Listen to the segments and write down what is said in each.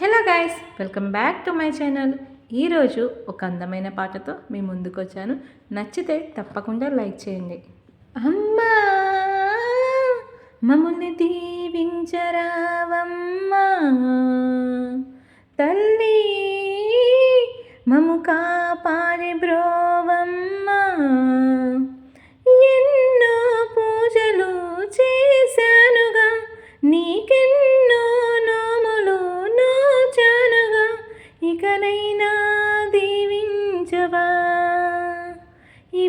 Hello guys welcome back to my channel. ఈరోజు ఒక అందమైన పాటతో మీ ముందుకు వచ్చాను నచ్చితే తప్పకుండా లైక్ చేయండి. అమ్మా మమ్మల్ని దీవించరావమ్మా తల్లి మము కా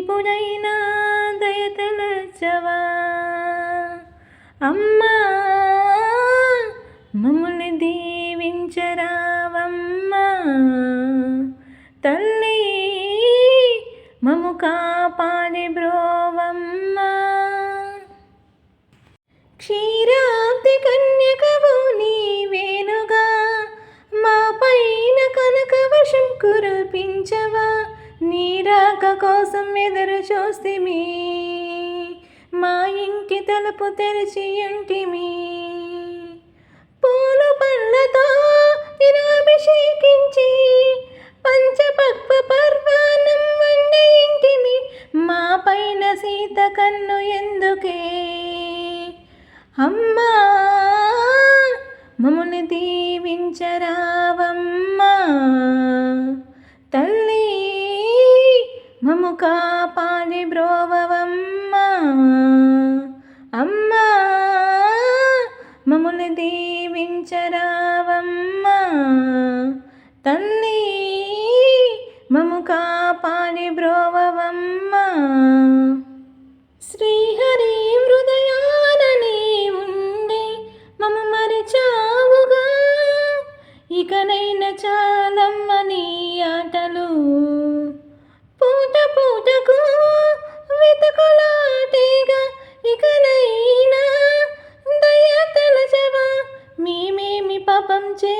ఇప్పుడైనా దయతలచవా అమ్మా మమ్మల్ని దీవించరావమ్మా. తల్లి మము కాపాడి బ్రోవమ్మా. క్షీరాబ్ది కన్యకవు నీవేనుగా మా పైన కనక వర్షం కురిపించవా? నీ రాక కోసం ఎదురు చూస్తిమి. మా ఇంటి తలుపు తెరిచి ఉంటిమి. పూలు పండ్లతో నిరాభిషేకించి పంచపక్వ పర్వాణం వండి ఇంటిమి. మా పైన సీత కన్ను ఎందుకే? అమ్మా మమ్మల్ని దీవించరా? కాపాడి బ్రోవవమ్మా. అమ్మా మమ్మల్ని దీవించరావమ్మ. తల్లి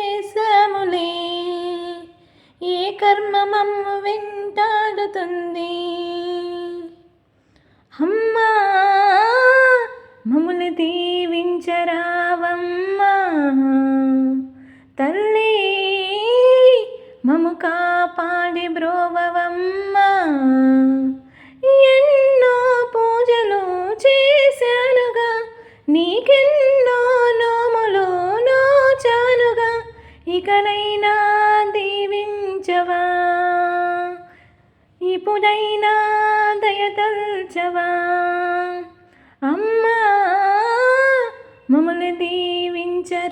చేశాములే ఏ కర్మ మమ్ము వెంటాడుతుంది? అమ్మా మమ్మల్ని దీవించరావమ్మా. తల్లి మము కాపాడి బ్రోవవమ్మా. ఎన్నో పూజలు చేశానుగా నీకే ఇప్పుడైనా దీవించవా? ఇప్పుడైనా దయతల్చవా? అమ్మా మమ్మల్ని దీవించరావమ్మా.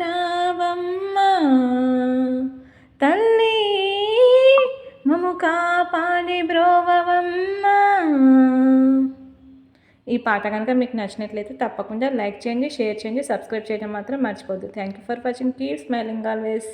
తల్లి మము కాపాడి బ్రోవవమ్మా. ఈ పాట కనుక మీకు నచ్చినట్లయితే తప్పకుండా లైక్ చేయండి షేర్ చేయండి సబ్స్క్రైబ్ చేయడం మాత్రం మర్చిపోద్దు thank you for watching keep smiling always